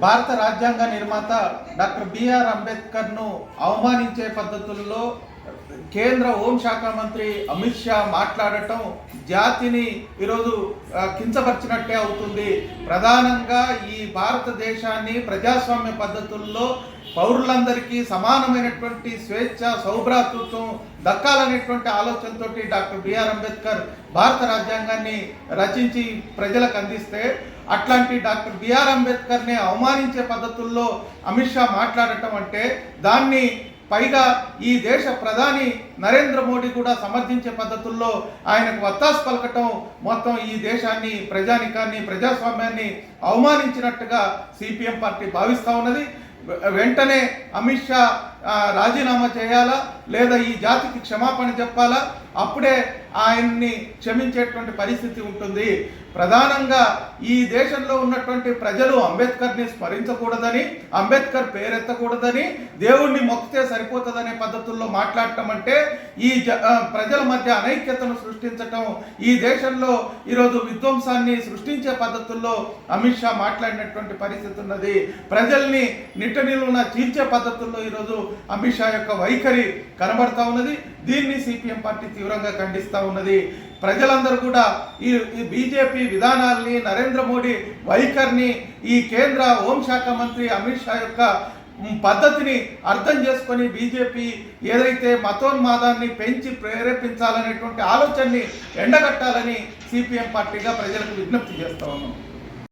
భారత రాజ్యాంగ నిర్మాత డాక్టర్ బిఆర్ అంబేద్కర్ను అవమానించే పద్ధతుల్లో కేంద్ర హోంశాఖ మంత్రి అమిత్ షా మాట్లాడటం జాతిని ఈరోజు కించపరిచినట్టే అవుతుంది. ప్రధానంగా ఈ భారతదేశాన్ని ప్రజాస్వామ్య పద్ధతుల్లో పౌరులందరికీ సమానమైనటువంటి స్వేచ్ఛ సౌభ్రాతృత్వం దక్కాలనేటువంటి ఆలోచనతో డాక్టర్ బిఆర్ అంబేద్కర్ భారత రాజ్యాంగాన్ని రచించి ప్రజలకు అందిస్తే అట్లాంటి డాక్టర్ బిఆర్ అంబేద్కర్ని అవమానించే పద్ధతుల్లో అమిత్ షా మాట్లాడటం అంటే దాన్ని పైగా ఈ దేశ ప్రధాని నరేంద్ర మోడీ కూడా సమర్థించే పద్ధతుల్లో ఆయనకు వత్తాసు పలకటం మొత్తం ఈ దేశాన్ని ప్రజానికాన్ని ప్రజాస్వామ్యాన్ని అవమానించినట్టుగా సిపిఎం పార్టీ భావిస్తూ ఉన్నది. వెంటనే అమిత్ షా రాజీనామా చేయాలా? లేదా ఈ జాతికి క్షమాపణ చెప్పాలా? అప్పుడే ఆయన్ని క్షమించేటువంటి పరిస్థితి ఉంటుంది. ప్రధానంగా ఈ దేశంలో ఉన్నటువంటి ప్రజలు అంబేద్కర్ని స్మరించకూడదని అంబేద్కర్ పేరెత్తకూడదని దేవుణ్ణి మొక్కితే సరిపోతుందనే పద్ధతుల్లో మాట్లాడటం అంటే ఈ జ ప్రజల మధ్య అనైక్యతను సృష్టించటం ఈ దేశంలో ఈరోజు విధ్వంసాన్ని సృష్టించే పద్ధతుల్లో అమిత్ షా మాట్లాడినటువంటి పరిస్థితి ఉన్నది. ప్రజల్ని నిట్ట నిలువున చీల్చే పద్ధతుల్లో ఈరోజు అమిత్ షా యొక్క వైఖరి కనబడతా ఉన్నది. దీన్ని సిపిఎం పార్టీ తీవ్రంగా ఖండిస్తూ ఉన్నది. ప్రజలందరూ కూడా ఈ ఈ బీజేపీ విధానాల్ని నరేంద్ర మోడీ వైఖరిని ఈ కేంద్ర హోంశాఖ మంత్రి అమిత్ షా యొక్క పద్ధతిని అర్థం చేసుకొని బీజేపీ ఏదైతే మతోన్మాదాన్ని పెంచి ప్రేరేపించాలనేటువంటి ఆలోచనని ఎండగట్టాలని సిపిఎం పార్టీగా ప్రజలకు విజ్ఞప్తి చేస్తా ఉన్నాం.